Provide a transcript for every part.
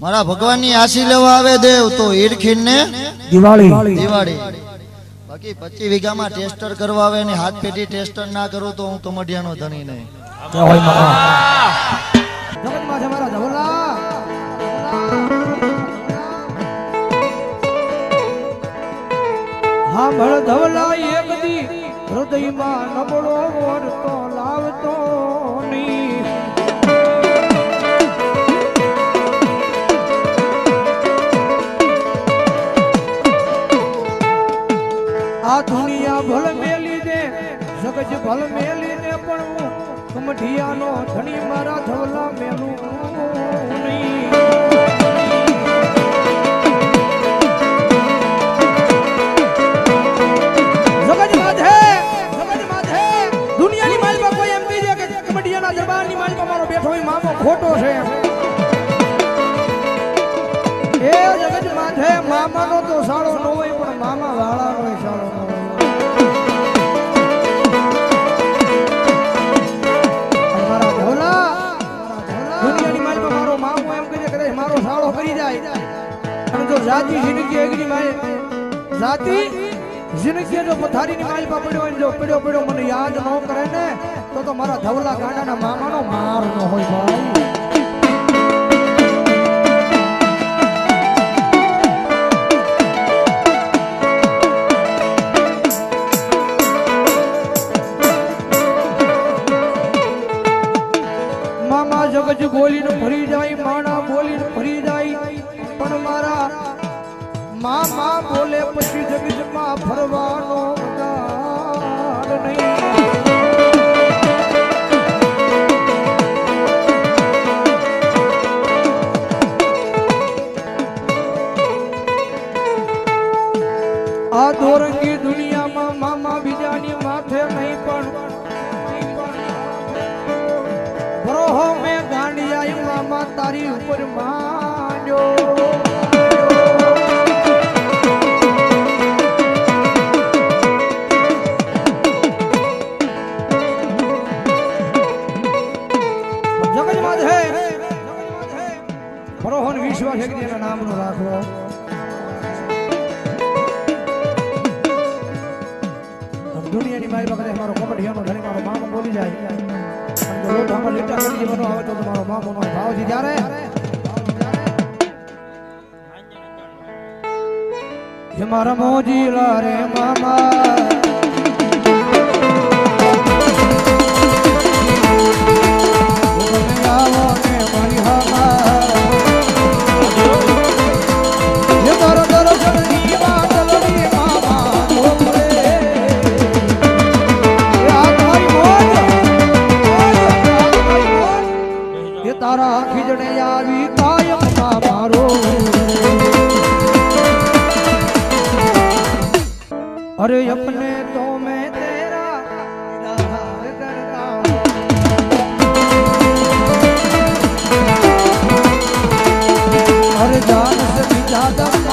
મારા ભગવાનની આશી લેવા આવે દેવ તો ઈરખીન ને દિવાળી. દિવાળી. બાકી પચી વીઘામાં ટેસ્ટર કરવા આવે ને હાથ પેટી ટેસ્ટર ના કરું તો હું કમડિયાનો ધણી નહીં. જય હોય મામા જગતમાં છે મારા ધવલા હા ભળ ધવલા એક દી હૃદયમાં નબળો વરતો મારો સાળો કરી જાય. અને જો જાતિ જિંદગી એગરી માય, જાતિ જિંદગી જો પથારીની માલમાં પડ્યો હોય જો પડ્યો પડ્યો મને યાદ ન કરે ને, તો તો મારા ધવલા ગાંડાના મામાનો માર ન હોય ભાઈ. જગજ બોલીને ભરી જાય, માણા બોલીને મામા બોલે પછી જગજમાં ફરવાનો દોરંગી દુનિયામાં મામા બીજાની માથે નહીં પણ મામા તારી ઉપર માંડ્યો. બરોહો ને વિશ્વાસ એક એના નામનો રાખો. દુનિયાની મારી પાસે મારો કોમડિયાનો ધણી, મારો મામો બોલી જાય. લોટ આમાં લીટા કરી દેવાનો આવે તો તમારો મામોનો ભાવ છે ત્યારે. હે મારા મોજીલા રે મામા. अरे अपने तो मैं तेरा हर जान से भी ज्यादा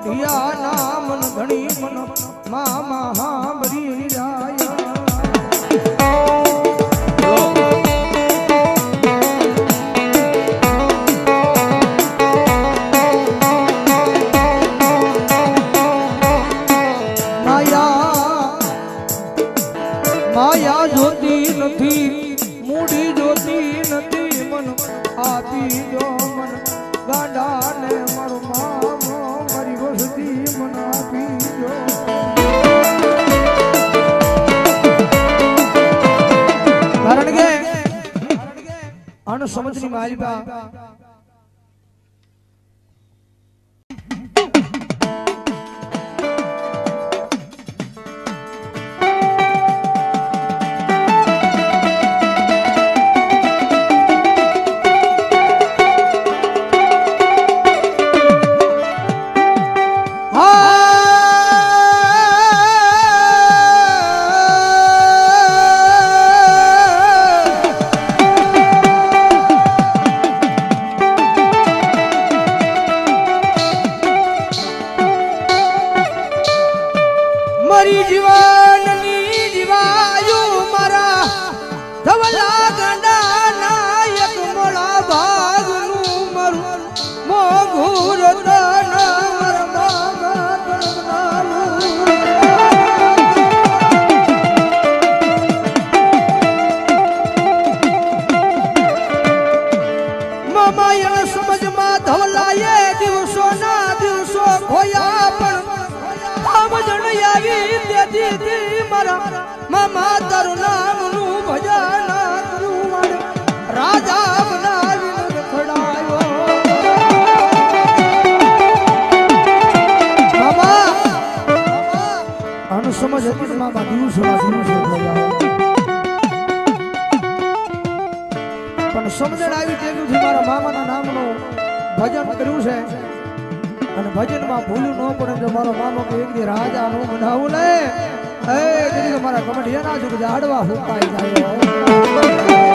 મોઢિયા નામ ધણી મન મા મહાબરી રાય માયા જોતી નથી, મૂડી જોતી નથી, મન આતી જો. અણસમજની મારી બા તારું ભજન કરું રાજા સમજ હતી મામા દીવું સમજવું છે? પણ સમજણ આવી તેનું મારા મામાના નામનું ભજન કર્યું છે. અને ભજનમાં ભૂલ ન પડે મારો મામો કે એક રાજા નું બનાવું ને એ મારા તમારા કમઢિયાના જુગ જાડવા હુકાઈ જાય.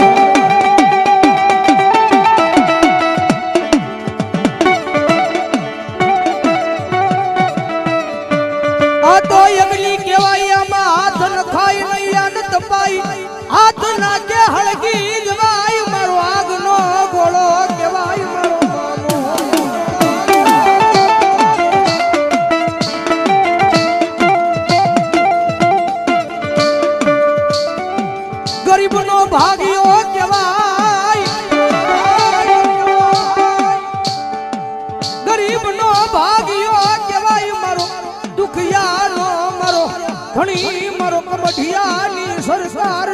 મઢિયાની સરકાર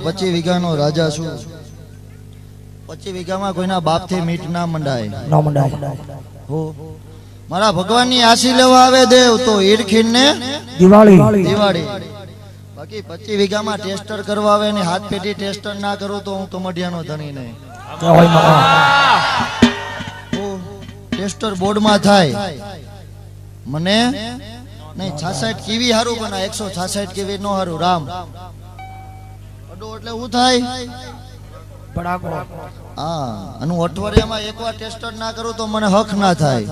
દેશના પચી વીઘાનો રાજા છું. પચી વીઘામાં કોઈના બાપથી મીટ ના મંડાય. ના મંડાય. હો. મારા ભગવાનની આશી લેવા આવે દેવ તો ઈરખીન ને દિવાળી. દિવાળી. બાકી પચી વીઘામાં ટેસ્ટર કરવા આવે ને હાથ પેટી ટેસ્ટર ના કરું તો હું કમડિયાનો ધણી નહીં ટેસ્ટર બોર્ડમાં થાય. મને? નહીં છાસઠ કેવી હારું બના એકસો છાસઠ કેવી નો હારું. રામ રામ. અડો એટલે શું થાય. ભડાકો હા અને હું અઠવાડિયામાં એકવાર ટેસ્ટ ના કરું તો મને હક ના થાય.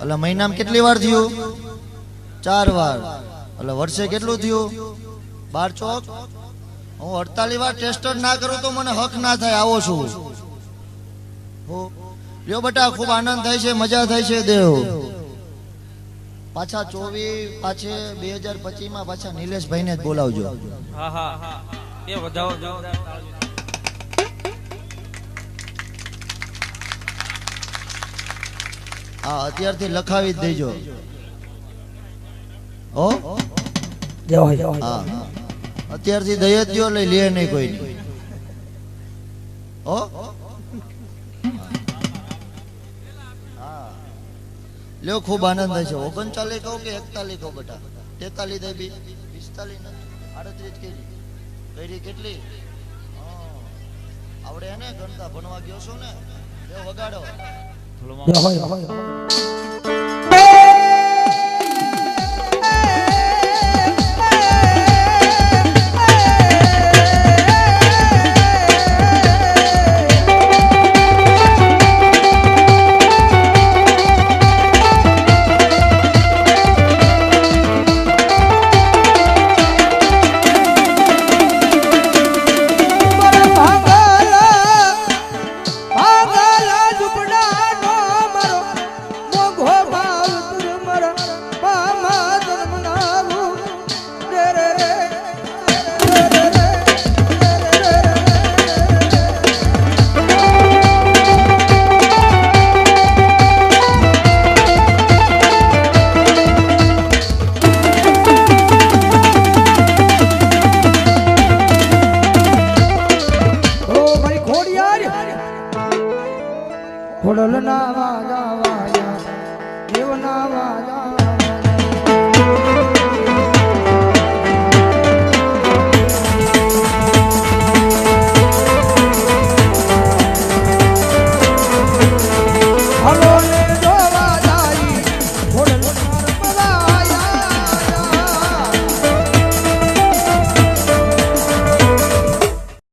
એટલે મહિનામાં કેટલી વાર થયું? ચાર વાર. એટલે વર્ષે કેટલું થયું? બાર ચોક? હું અડતાલીસ વાર ટેસ્ટર ના કરું તો મને હક ના થાય આવો છું. હો. લ્યો બેટા ખૂબ આનંદ થાય છે મજા થાય છે દેવ. પાછા ચોવીસ પાછે બે હજાર પચીસમાં પાછા નિલેશભાઈ ને જ બોલાવજો. હા હા. એ વધાવો હા અત્યારથી લખાવી જ દેજો. હો? હા અત્યારથી દઈ જ એટલે લે નહીં કોઈ હો? લ્યો ખૂબ આનંદ થાય છે ઓગણચાલીસ કહું કે એકતાલીસ કહું બેટા. તેતાલીસ બી. પિસ્તાલીસ નથી. આડત્રીસ કેજી. કઈ કેટલી. આવડે ને ગણતા ભણવા ગયો છો ને? લ્યો વગાડો.